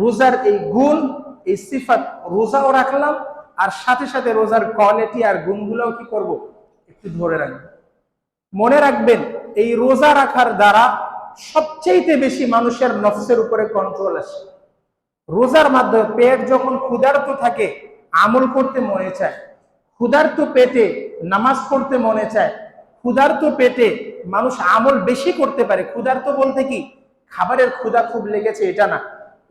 রোজার এই গুণ, এই সিফাত রোজাও রাখলাম, আর সাথে সাথে রোজার কোয়ালিটি আর গুণগুলোও কি করব একটু ধরে রাখব। মনে রাখবেন, এই রোজা রাখার দ্বারা সবচেয়ে বেশি মানুষের নফসের উপরে কন্ট্রোল আসে। রোজার মাধ্যমে পেট যখন ক্ষুধার্ত থাকে, আমল করতে মনে চায়। ক্ষুধার্ত পেটে নামাজ পড়তে মনে চায়। ক্ষুধার্ত পেটে মানুষ আমল বেশি করতে পারে। ক্ষুধার্ত বলতে কি? খাবারের ক্ষুধা খুব লেগেছে, এটা না।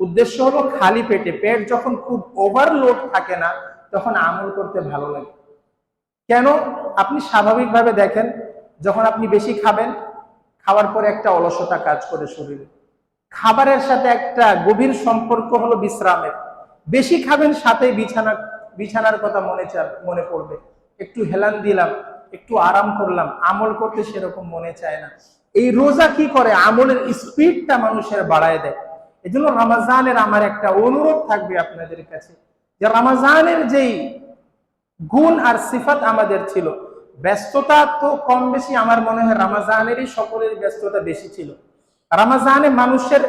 উদ্দেশ্য হলো খালি পেটে, পেট যখন খুব ওভারলোড থাকে না, তখন আমল করতে ভালো লাগে। কেন? আপনি স্বাভাবিকভাবে দেখেন, যখন আপনি বেশি খাবেন, খাওয়ার পরে একটা অলসতা কাজ করে শরীরে। খাবারের সাথে একটা গভীর সম্পর্ক হলো বিশ্রামের। বেশি খাবেন সাথে বিছানা, বিছানার কথা মনে চা, মনে পড়বে। একটু হেলান দিলাম, একটু আরাম করলাম, আমল করতে সেরকম মনে চায় না। এই রোজা কি করে? আমলের স্পিডটা মানুষের বাড়ায় দেয়। এই জন্য রমাজানের আমার একটা অনুরোধ থাকবে আপনাদের কাছে যে রমাজানের যেই গুণ আর সিফাত আমাদের ছিল, ব্যস্ততা তো কম বেশি, আমার মনে হয় রামাজানেরই সকলের ব্যস্ততা বেশি ছিল। রামাজানে মানুষের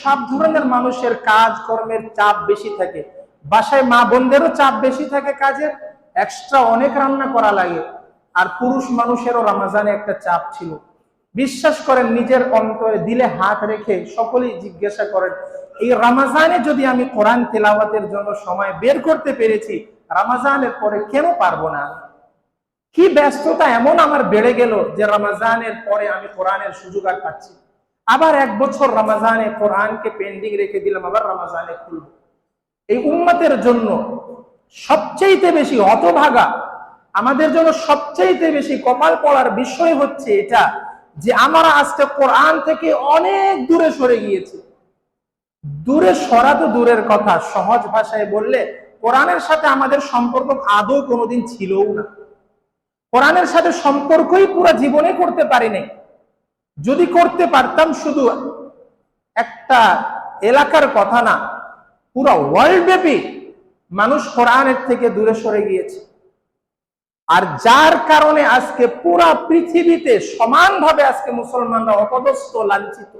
সব ধরনের মানুষের কাজ কর্মের চাপ বেশি থাকে। বাসায় মা বোনদেরও চাপ বেশি থাকে কাজের এক্সট্রা অনেক রান্না করা লাগে। আর পুরুষ মানুষেরও রামাজানে একটা চাপ ছিল। বিশ্বাস করেন, নিজের অন্তরে দিলে হাত রেখে সকলেই জিজ্ঞাসা করেন, এই রামাজানে যদি আমি কোরআন তেলাওয়াতের জন্য সময় বের করতে পেরেছি, রামাজানের পরে কেন পারব না? কি ব্যস্ততা এমন আমার বেড়ে গেল যে রমাজানের পরে আমি কোরআনের সুযোগ আর পাচ্ছি আবার এক বছর রমাজানে কোরআনকে পেন্ডিং রেখে দিলাম, আবার রমাজানে খুলব। এই উম্মতের জন্য সবচেয়ে বেশি হতভাগা, আমাদের জন্য সবচেয়ে বেশি কপাল পড়ার বিষয় হচ্ছে এটা যে আমরা আজকে কোরআন থেকে অনেক দূরে সরে গিয়েছি। দূরে সরা তো দূরের কথা, সহজ ভাষায় বললে কোরআনের সাথে আমাদের সম্পর্ক আদৌ কোনোদিন ছিলও না। কোরআনের সাথে সম্পর্কই পুরো জীবনে করতে পারিনি। যদি করতে পারতাম শুধু একটা এলাকার কথা না, পুরো ওয়ার্ল্ড ব্যাপী মানুষ কোরআনের থেকে দূরে সরে গিয়েছে। আর যার কারণে আজকে পুরা পৃথিবীতে সমানভাবে আজকে মুসলমানরা অপদস্থ, লাঞ্ছিত।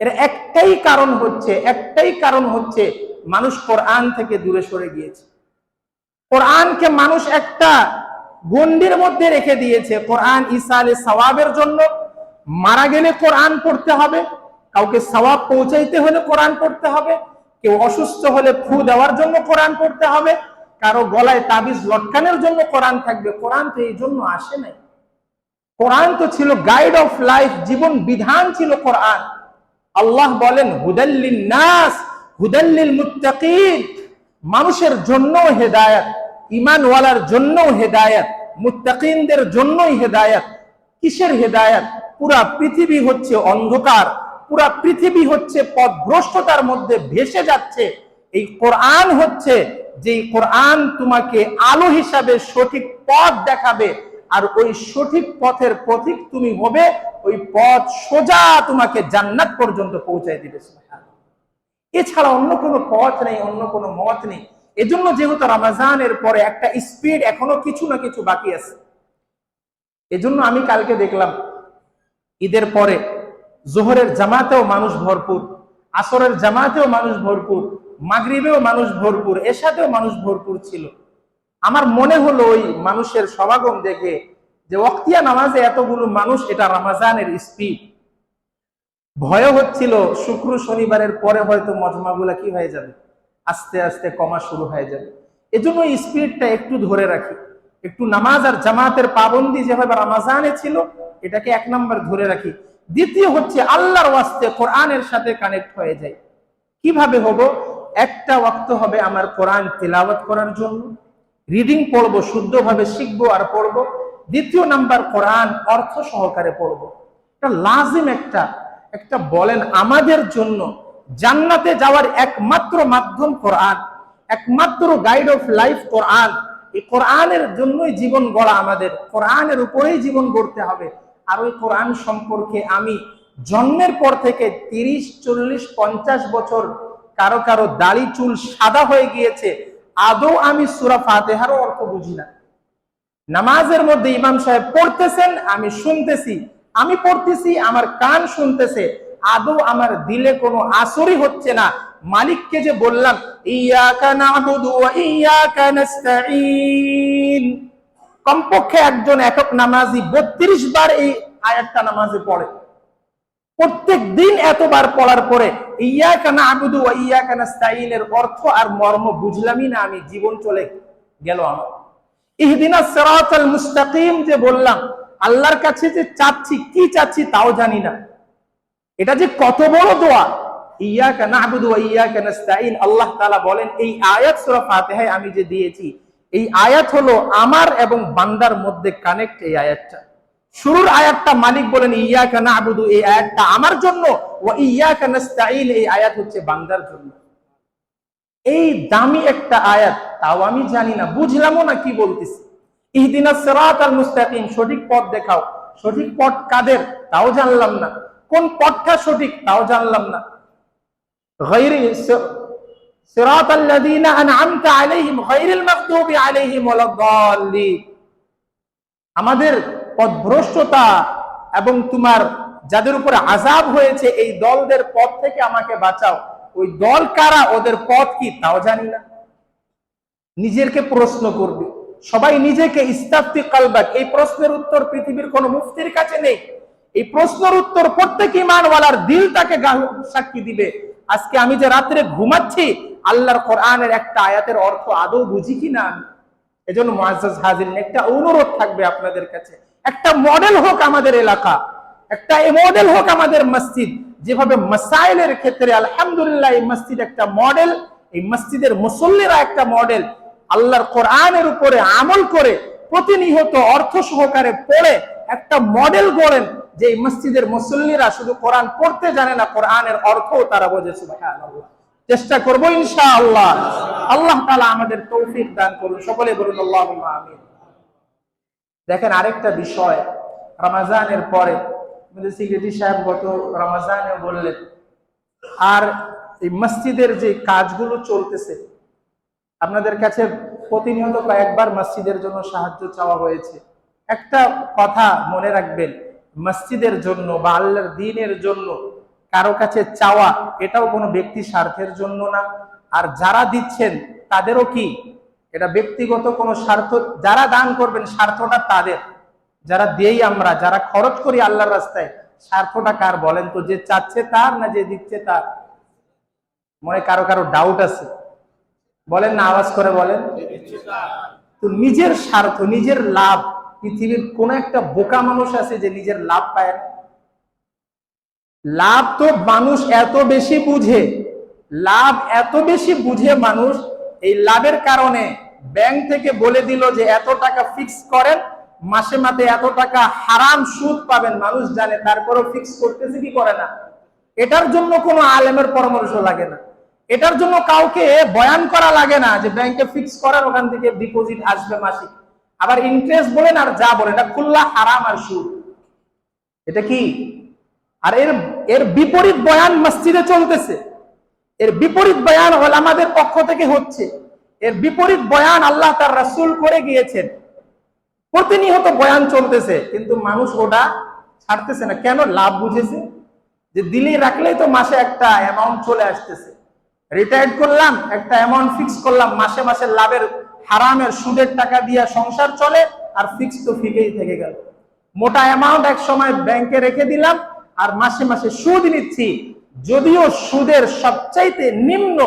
এর একটাই কারণ হচ্ছে, একটাই কারণ হচ্ছে মানুষ কোরআন থেকে দূরে সরে গিয়েছে। কোরআনকে মানুষ একটা গন্ডির মধ্যে রেখে দিয়েছে, কোরআন ঈসা আলী সওয়াবের জন্য। মারা গেলে কোরআন পড়তে হবে, কাউকে সওয়াব পৌঁছাইতে হলে কোরআন পড়তে হবে, কেউ অসুস্থ হলে ফু দেওয়ার জন্য কোরআন পড়তে হবে। কারও গলায় তাবিজ লটকানোর জন্য কোরআন থাকবে। কোরআন তো এই জন্য আসে নাই। কোরআন তো ছিল গাইড অফ লাইফ জীবন বিধান ছিল কোরআন। আল্লাহ বলেন হুদাল্লিন নাস হুদাল্লিল মুত্তাকিন মানুষের জন্য হেদায়াত ইমানওয়ালার জন্য হেদায়াত, মুত্তাকিনদের জন্যই হেদায়াত। কিসের হেদায়াত? পুরা পৃথিবী হচ্ছে অন্ধকার, পুরা পৃথিবী হচ্ছে পথভ্রষ্টতার মধ্যে ভেসে যাচ্ছে। এই কোরআন হচ্ছে যে কোরআন তোমাকে আলো হিসাবে সঠিক পথ দেখাবে আর ওই সঠিক পথের পথিক তুমি হবে, ওই পথ সোজা তোমাকে জান্নাত পর্যন্ত পৌঁছায় দিবে এছাড়া অন্য কোনো পথ নেই, অন্য কোনো মত নেই। এজন্য যেহেতু রমাজানের পরে একটা স্পিড এখনও কিছু না কিছু বাকি আছে। এজন্য আমি কালকে দেখলাম, ঈদের পরে জোহরের জামাতেও মানুষ ভরপুর, আসরের জামাতেও মানুষ ভরপুর মাগরিবেও মানুষ ভরপুর এসাতেও মানুষ ভরপুর ছিল। আমার মনে হলো ওই মানুষের সমাগম দেখে যে অক্তিয়া নামাজে এতগুলো মানুষ, এটা রমাজানের স্পিড ভয় হচ্ছিল, শুক্র শনিবারের পরে হয়তো মজমাগুলা কি হয়ে যাবে? আস্তে আস্তে কমা শুরু হয়ে যাবে। এজন্য স্পিডটা একটু ধরে রাখি। একটু নামাজ আর জামাতের পাবন্দি যেভাবে রমাজানে ছিল, এটাকে এক নম্বর ধরে রাখি। দ্বিতীয় হচ্ছে আল্লাহর ওয়াস্তে কোরআনের সাথে কানেক্ট হয়ে যায়। কীভাবে হব? একটা ওয়াক্ত হবে আমার কোরআন তেলাওয়াত করার জন্য রিডিং পড়ব, শুদ্ধভাবে শিখব আর পড়ব। দ্বিতীয় নাম্বার, কোরআন অর্থ সহকারে পড়ব। এটা লাজিম একটা একটা বলেন আমাদের জন্য জান্নাতে যাওয়ার একমাত্র মাধ্যম কোরআন, একমাত্র গাইড অফ লাইফ কোরআন। এই কোরআনের জন্যই জীবন গড়া আমাদের, কোরআনের উপরেই জীবন গড়তে হবে। আর ওই কোরআন সম্পর্কে আমি জন্মের পর থেকে তিরিশ, চল্লিশ, পঞ্চাশ বছর কারও কারও দাড়ি চুল সাদা হয়ে গিয়েছে। আদৌ আমি সুরা ফাতেহারও অর্থ বুঝি না। নামাজের মধ্যে ইমাম সাহেব পড়তেছেন, আমি শুনতেছি। আমি পড়তেছি, আমার কান শুনতেছে। আদৌ আমার দিলে কোনো আসরই হচ্ছে না। মালিককে যে বললাম কমপক্ষে একজন একক নামাজি বত্রিশ বার এই আয়াতটা নামাজে পড়ে। প্রত্যেক দিন এতবার পড়ার পরে, ইয়াকা নাবুদু ওয়া ইয়াকা নাস্তাঈনের অর্থ আর মর্ম বুঝলামই না আমি, জীবন চলে গেল আমার। ইহদিনা সিরাতাল মুস্তাকিম যে বললাম, আল্লাহর কাছে যে চাচ্ছি, কি চাচ্ছি তাও জানি না। এটা যে কত বড় দোয়া। ইয়াকা নাবুদু ওয়া ইয়াকা নাস্তাঈন আল্লাহ তাআলা বলেন, এই আয়াত সূরা ফাতিহায় আমি যে দিয়েছি, এই আয়াত হলো আমার এবং বান্দার মধ্যে কানেক্ট এই আয়াতটা। শুরুর আয়াতটা মালিক বলেন ইয়াকা নাবুদু এই আয়াতটা আমার জন্য ওয়া ইয়াকা নাস্তাঈন এই আয়াত হচ্ছে বান্দার জন্য এই দামি একটা আয়াত তাও আমি জানি না বুঝলামও না কি বলতেছি ইহদিনা সিরাত আল মুস্তাকিম সঠিক পথ দেখাও সঠিক পথ কাদের তাও জানলাম না কোন পথটা সঠিক তাও জানলাম না غير صراط الذين أنعمت عليهم غير المغضوب عليهم ولا الضالين আমাদের পথভ্রষ্টতা এবং তোমার যাদের উপরে আজাব হয়েছে, এই দলদের পথ থেকে আমাকে বাঁচাও। ওই দল কারা? ওদের পথ কি? তাও জানি না। নিজেরকে প্রশ্ন করবে। সবাই নিজেকে ইস্তাফতি কালবাক। এই প্রশ্নের উত্তর পৃথিবীর কোন মুফতির কাছে নেই। এই প্রশ্নের উত্তর প্রত্যেক ইমানওয়ালার দিল তাকে সাক্ষী দিবে। আজকে আমি যে রাত্রে ঘুমাচ্ছি, আল্লাহর কোরআনের একটা আয়াতের অর্থ আদৌ বুঝি কিনা এজন্য মুআজ্জাজ হাজির একটা অনুরোধ থাকবে আপনাদের কাছে। একটা মডেল হোক আমাদের এলাকা, একটা মডেল হোক আমাদের মসজিদ, যেভাবে মাসাইলের ক্ষেত্রে আলহামদুলিল্লাহ এই মসজিদ একটা মডেল এই মসজিদের মুসল্লিরা একটা মডেল আল্লাহর কোরআনের উপরে আমল করে প্রতিনিয়ত অর্থ সহকারে পড়ে একটা মডেল গড়েন, যে এই মসজিদের মুসল্লিরা শুধু কোরআন পড়তে জানে না, কোরআনের অর্থও তারা বোঝে চেষ্টা করব ইনশাআল্লাহ। আল্লাহ তালা আমাদের তৌফিক দান করুন। সকলে বলুন, আল্লাহুম্মা আমিন। দেখেন আরেকটা বিষয়, রমাজানের পরে সিক্রেটারি সাহেব গত রমাজানে বললেন, আর এই মসজিদের যে কাজগুলো চলতেছে, আপনাদের কাছে প্রতিনিয়ত কয়েকবার মসজিদের জন্য সাহায্য চাওয়া হয়েছে। একটা কথা মনে রাখবেন, মসজিদের জন্য বা আল্লাহর দিনের জন্য কারও কাছে চাওয়া, এটাও কোনো ব্যক্তি স্বার্থের জন্য না। আর যারা দিচ্ছেন, তাদেরও কি এটা ব্যক্তিগত কোনো স্বার্থ, যারা দান করবেন স্বার্থটা তাদের। যারা দেই আমরা, যারা খরচ করি আল্লাহর রাস্তায়, স্বার্থটা কার বলেন তো? যে চাচ্ছে তার না যে দিচ্ছে তার? মনে কারও কারও ডাউট আছে? বলেন না, আওয়াজ করে বলেন। তো নিজের স্বার্থ, নিজের লাভ, পৃথিবীর কোন একটা বোকা মানুষ আছে যে নিজের লাভ পায় না? লাভ তো মানুষ এত বেশি বুঝে, লাভ এত বেশি বুঝে মানুষ এই লাভের কারণে ব্যাংক থেকে বলে দিল যে এত টাকা ফিক্স করেন, মাসে মাসে এত টাকা হারাম সুদ পাবেন, মানুষ জানে, তারপরেও ফিক্স করতেছে কি করে না? এটার জন্য কোনো আলেমের পরামর্শ লাগে না। এটার জন্য কাউকে বয়ান করা লাগে না যে ব্যাংকে ফিক্স করার ওখান থেকে ডিপোজিট আসবে মাসিক। আবার ইন্টারেস্ট বলেন আর যা বলেন, এটা খুল্লা হারাম আর সুদ। এটা কি? আর এর এর বিপরীত বয়ান মসজিদে চলতেছে। এর বিপরীত বয়ান হল আমাদের পক্ষ থেকে হচ্ছে। এর বিপরীত বয়ান আল্লাহ তার রাসুল করে গিয়েছেন। প্রতিনিয়ত বয়ান চলতেছে, কিন্তু মানুষ ওটা ছাড়তেছে না। কেন? লাভ বুঝেছে। যে দিলেই রাখলেই তো মাসে একটা অ্যামাউন্ট চলে আসতেছে। রিটায়ার্ড করলাম, একটা অ্যামাউন্ট ফিক্স করলাম, মাসে মাসে লাভের, হারামের সুদের টাকা দিয়ে সংসার চলে, আর ফিক্স তো ফিকেই থেকে গেল। মোটা অ্যামাউন্ট এক সময় ব্যাংকে রেখে দিলাম, আর মাসে মাসে সুদ নিচ্ছি। যদিও সুদের সবচাইতে নিম্ন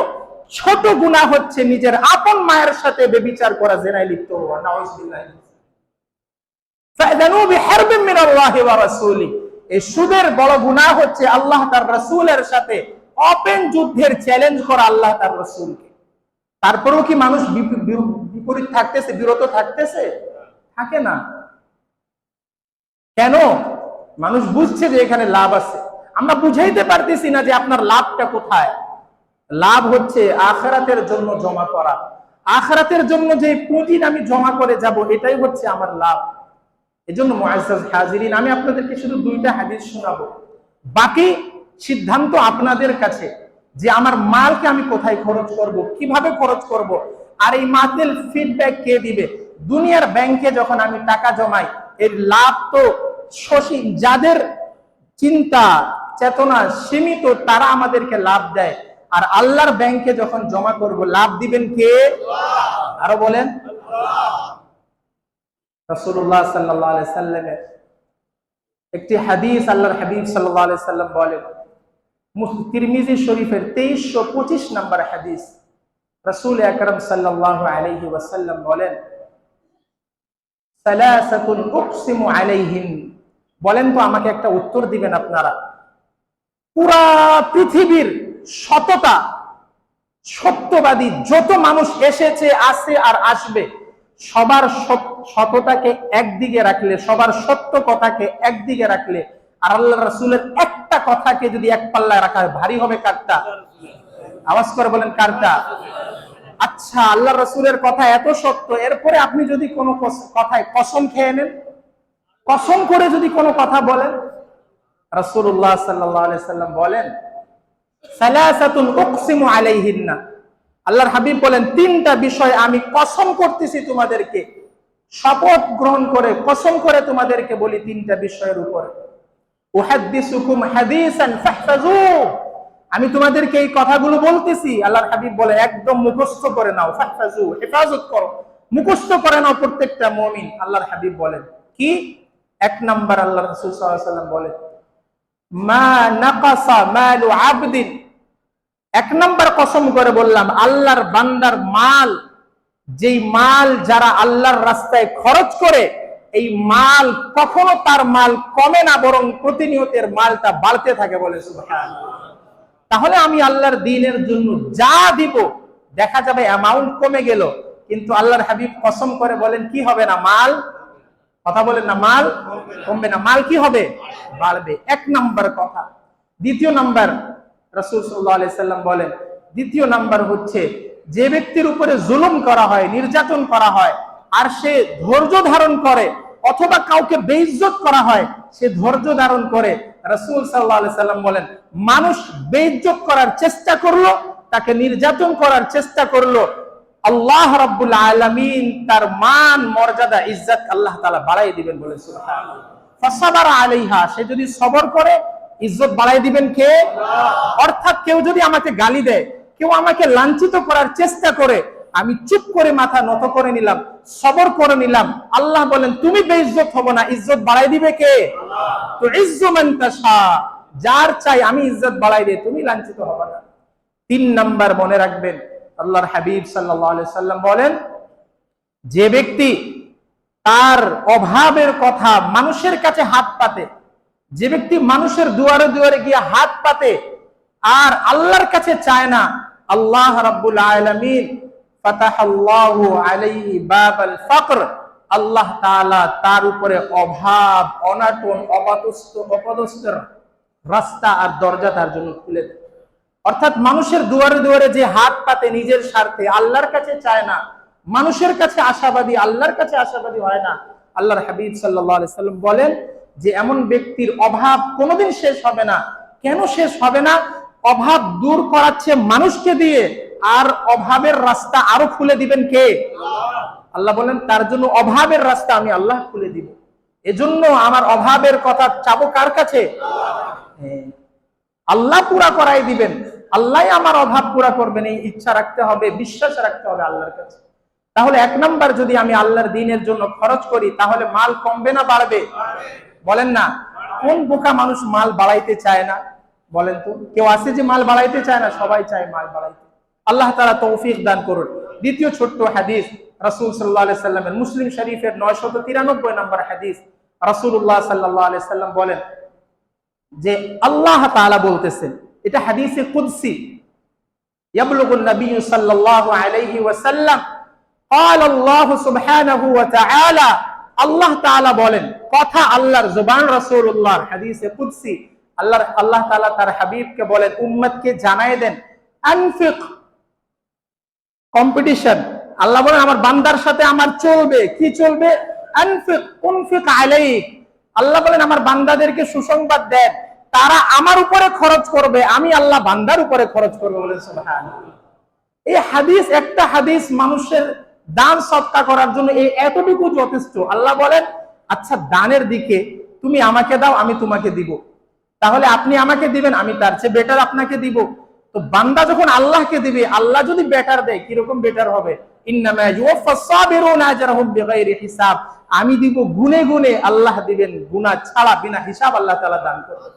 ছোট গুণা হচ্ছে নিজের আপন মায়ের সাথে বেবিচার করা, জেনায় লিপ্ত হওয়া তারপরেও কি মানুষ বিপরীত থাকতেছে, বিরত থাকতেছে? থাকে না। কেন? মানুষ বুঝছে যে এখানে লাভ আছে। আমরা বুঝাইতে পারতেছি না যে আপনার লাভটা কোথায়। লাভ হচ্ছে আখরাতের জন্য জমা করা। আখরাতের জন্য যে পুঁজি আমি জমা করে যাব, এটাই হচ্ছে আমার লাভ। এজন্য মুআজ্জাজ হাজিরিন, আমি আপনাদেরকে শুধু দুইটা হাদিস শোনাবো। বাকি সিদ্ধান্ত আপনাদের কাছে যে আমার মালকে আমি কোথায় খরচ করব, কীভাবে খরচ করব, আর এই মাতেল ফিডব্যাক কে দিবে? দুনিয়ার ব্যাংকে যখন আমি টাকা জমাই, এর লাভ তো শশী, যাদের চিন্তা, চেতনা সীমিত, তারা আমাদেরকে লাভ দেয়। আর আল্লাহর ব্যাংকে যখন জমা করব, লাভ দিবেন কে? আরও বলেন। একটি হাদিস আল্লাহর হাবিব সাল্লাম বলেন তিরমিজি শরীফের তেইশশো পঁচিশ নম্বর হাদিস রসুল আকরম সাল্লাল্লাহু আলাইহি ওয়াসাল্লাম বলেন বলেন তো আমাকে একটা উত্তর দিবেন আপনারা। পুরা পৃথিবীর সততা, সত্যবাদী যত মানুষ এসেছে আসে আর আসবে, সবার সততাকে একদিকে রাখলে, সবার সত্য কথাকে একদিকে রাখলে, আর আল্লাহ রাসূলের একটা কথাকে যদি এক পাল্লায় রাখা হয়, ভারী হবে কারটা? আওয়াজ করে বলেন কারটা? আচ্ছা আল্লাহ রসুলের কথা এত সত্য, এরপরে আপনি যদি কোনো কথায় কসম খেয়ে নেন, কসম করে যদি কোনো কথা বলেন, রাসূলুল্লাহ সাল্লাল্লাহু আলাইহি সাল্লাম বলেন আল্লাহর হাবিব বলেন, তিনটা বিষয় আমি কসম করতেছি তোমাদেরকে। শপথ গ্রহণ করে, কসম করে তোমাদেরকে বলি তিনটা বিষয়ের উপরে। আমি তোমাদেরকে এই কথাগুলো বলতেছি, আল্লাহর হাবিব বলে, একদম মুখস্থ করে নাও ফাহফাজু হেফাজত করো। মুখস্থ করে নাও প্রত্যেকটা মুমিন, আল্লাহর হাবিব বলেন। কি? এক নাম্বার আল্লাহ রাসূল সাল্লাল্লাহু আলাইহি সাল্লাম বলেন মা নাকাসা মালু এক নাম্বার কসম করে বললাম, আল্লাহর বান্দার মাল, যেই মাল যারা আল্লাহর রাস্তায় খরচ করে, এই মাল কখনো তার মাল কমে না, বরং প্রতিনিয়ত এর মালটা বাড়তে থাকে বলে তাহলে আমি আল্লাহর দিনের জন্য যা দিব, দেখা যাবে অ্যামাউন্ট কমে গেল, কিন্তু আল্লাহর হাবিব কসম করে বলেন, কি হবে না মাল? কথা বলেন না, মাল কমবে না। মাল কি হবে? বাড়বে। এক নাম্বার কথা। দ্বিতীয় নাম্বার, রসুল সাল্লাহ সাল্লাম বলেন, দ্বিতীয় নাম্বার হচ্ছে, যে ব্যক্তির উপরে জুলুম করা হয়, নির্যাতন করা হয়, আর সে ধৈর্য ধারণ করে, অথবা কাউকে বেইজ্জত করা হয়, সে ধৈর্য ধারণ করে, রসুল সাল্লাহ সাল্লাম বলেন, মানুষ বেইজ্জত করার চেষ্টা করল, তাকে নির্যাতন করার চেষ্টা করল আল্লাহ রাব্বুল আলামিন তার মান মর্যাদা ইজ্জত আল্লাহ তাআলা বাড়াই দিবেন বলে আলাইহা সে যদি সবর করে ইজ্জত বাড়াই দিবেন কে? অর্থাৎ কেউ যদি আমাকে গালি দেয় কেউ আমাকে লাঞ্ছিত করার চেষ্টা করে আমি চুপ করে মাথা নত করে নিলাম সবর করে নিলাম আল্লাহ বলেন তুমি বেইজ্জত হব না ইজ্জত বাড়াই দিবে কে? তো ইজ্জমান তাশা যার চাই আমি ইজ্জত বাড়াই দিই তুমি লাঞ্ছিত হবে না। তিন নাম্বার মনে রাখবেন আল্লাহর হাবিব সাল্লাম বলেন, যে ব্যক্তি তার অভাবের কথা মানুষের কাছে হাত পাতে, যে ব্যক্তি মানুষের দুয়ারে দুয়ারে গিয়ে হাত পাতে আর আল্লাহর কাছে চায় না, আল্লাহ রাব্বুল আলামিন আল্লাহ তাআলা তার উপরে অভাব, অনাটন অপাতস্থ অপদস্থের রাস্তা আর দরজা তার জন্য খুলে দেয় অর্থাৎ মানুষের দুয়ারে দুয়ারে যে হাত পাতে নিজের স্বার্থে আল্লাহর কাছে চায় না, মানুষের কাছে আশাবাদী, আল্লাহর কাছে আশাবাদী হয় না। আল্লাহর হাবিব সাল্লাম বলেন যে এমন ব্যক্তির অভাব কোনোদিন শেষ হবে না। কেন শেষ হবে না? অভাব দূর করাচ্ছে মানুষকে দিয়ে, আর অভাবের রাস্তা আরও খুলে দিবেন কে? আল্লাহ বলেন, তার জন্য অভাবের রাস্তা আমি আল্লাহ খুলে দিব। এজন্য আমার অভাবের কথা চাবো কার কাছে? হ্যাঁ। আল্লাহ পুরা করাই দিবেন। আল্লাহ আমার অভাব পুরা করবেন, এই ইচ্ছা রাখতে হবে, বিশ্বাস রাখতে হবে আল্লাহর কাছে। তাহলে এক নাম্বার যদি আমি আল্লাহর দিনের জন্য খরচ করি, তাহলে মাল কমবে না বাড়বে? বলেন না। কোন বোকা মানুষ মাল বাড়াইতে চায় না? বলেন তো। কেউ আছে যে মাল বাড়াইতে চায় না? সবাই চায় মাল বাড়াইতে। আল্লাহ তারা তৌফিক দান করুন। দ্বিতীয় ছোট্ট হাদিস, রাসূল আলাইহি সাল্লামের মুসলিম শরীফের 993 নম্বর হাদিস। রাসূলুল্লাহ সাল্লাল্লাহু আলাইহি সাল্লাম বলেন যে আল্লাহ তাআলা বলতেছেন এটা হাদিসে কুদসি ইয়াবলুগুন নবী সাল্লাল্লাহু আলাইহি ওয়াসাল্লাম قال الله سبحانه وتعالى আল্লাহ তাআলা বলেন কথা আল্লাহর জবান রাসূলুল্লাহর হাদিসে কুদসি আল্লাহর আল্লাহ তাআলা তার হাবিবকে বলেন উম্মতকে জানায় দেন আনফিক কম্পিটিশন আল্লাহ বলেন আমার বান্দার সাথে আমার চলবে কি চলবে আনফিক উনফিক আলাইক আল্লাহ বলেন আমার বান্দাদেরকে সুসংবাদ দেন তারা আমার উপরে খরচ করবে, আমি আল্লাহ বান্দার উপরে খরচ করব বলে এই হাদিস, একটা হাদিস মানুষের দান সৎকা করার জন্য এই এতটুকু যথেষ্ট। আল্লাহ বলেন আচ্ছা দানের দিকে তুমি আমাকে দাও, আমি তোমাকে দিব। তাহলে আপনি আমাকে দিবেন, আমি তার চেয়ে বেটার আপনাকে দিব। তো বান্দা যখন আল্লাহকে দিবে, আল্লাহ যদি বেটার দেয়, কীরকম বেটার হবে? হিসাব। আমি দিব গুনে গুনে, আল্লাহ দিবেন গুনা ছাড়া, বিনা হিসাব আল্লাহ তালা দান করবেন।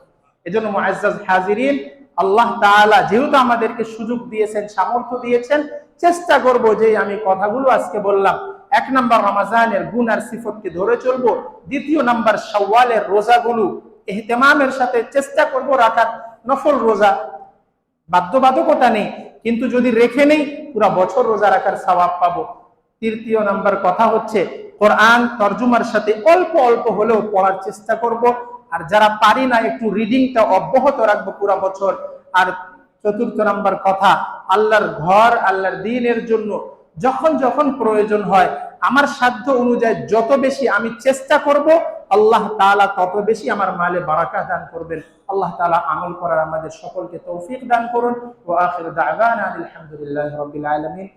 এজন্য মুআজ্জাজ হাজিরিন, আল্লাহ তাআলা যেহেতু আমাদেরকে সুযোগ দিয়েছেন, সামর্থ্য দিয়েছেন, চেষ্টা করব যে আমি কথাগুলো আজকে বললাম। এক নাম্বার রমাজানের গুণ আর সিফতকে ধরে চলবো। দ্বিতীয় নাম্বার শাওয়ালের রোজাগুলো এহতেমামের সাথে চেষ্টা করব রাখার। নফল রোজা বাধ্যবাধকতা নেই, কিন্তু যদি রেখে নেই, পুরা বছর রোজা রাখার সওয়াব পাবো। তৃতীয় নাম্বার কথা হচ্ছে, কোরআন তর্জুমার সাথে অল্প অল্প হলেও পড়ার চেষ্টা করব। আর যারা পারি না, একটু রিডিংটা অব্যাহত রাখব পুরো বছর। আর চতুর্থ নাম্বার কথা, আল্লাহর ঘর, আল্লাহর দিনের জন্য যখন যখন প্রয়োজন হয়, আমার সাধ্য অনুযায়ী যত বেশি আমি চেষ্টা করব, আল্লাহ তাআলা তত বেশি আমার মালে বারাকা দান করবেন। আল্লাহ তাআলা আমল করার আমাদের সকলকে তৌফিক দান করুন। ওয়া আখির দাওয়ানা আলহামদুলিল্লাহি রাব্বিল আলামিন।